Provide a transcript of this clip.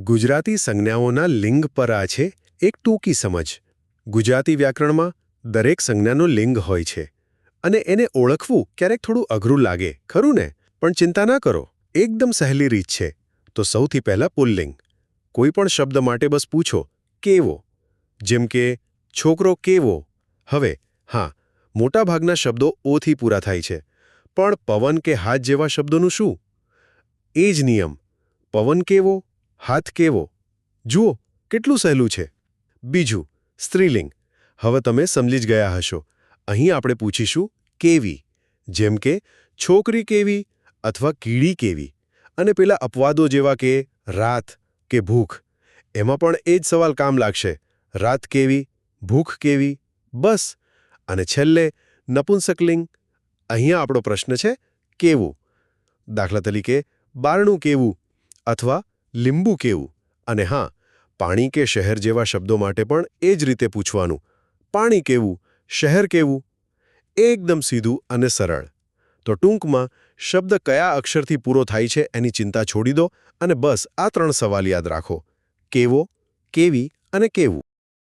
ગુજરાતી સંજ્ઞાઓના લિંગ પર આ છે એક ટૂંકી સમજ. ગુજરાતી વ્યાકરણમાં દરેક સંજ્ઞાનું લિંગ હોય છે અને એને ઓળખવું ક્યારેક થોડું અઘરું લાગે, ખરું ને? પણ ચિંતા ના કરો, એકદમ સહેલી રીત છે. તો સૌથી પહેલાં પુલ્લિંગ. કોઈ પણ શબ્દ માટે બસ પૂછો, કેવો? જેમ કે, છોકરો કેવો? હવે, હા, મોટાભાગના શબ્દો ઓથી પૂરા થાય છે. પણ પવન કે હાથ જેવા શબ્દોનું શું? એ જ નિયમ. પવન કેવો? હાથ કેવો? જુઓ, કેટલું સહેલું છે. બીજું, સ્ત્રીલિંગ. હવે તમે સમજી જ ગયા હશો. અહીં આપણે પૂછીશું, કેવી? જેમ કે, છોકરી કેવી અથવા કીડી કેવી? અને પેલા અપવાદો જેવા કે, રાત કે ભૂખ. એમાં પણ એ જ સવાલ કામ લાગશે. રાત કેવી? ભૂખ કેવી? બસ. અને છેલ્લે, નપુંસકલિંગ. અહીંયા આપણો પ્રશ્ન છે, કેવું? દાખલા તરીકે, બારણું કેવું? અથવા લીંબુ કેવું? અને હા, પાણી કે શહેર જેવા શબ્દો માટે પણ એ જ રીતે પૂછવાનું. પાણી કેવું? શહેર કેવું? એકદમ સીધું અને સરળ. તો ટૂંકમાં, શબ્દ કયા અક્ષરથી પૂરો થાય છે એની ચિંતા છોડી દો અને બસ આ ત્રણ સવાલ યાદ રાખો. કેવો, કેવી અને કેવું?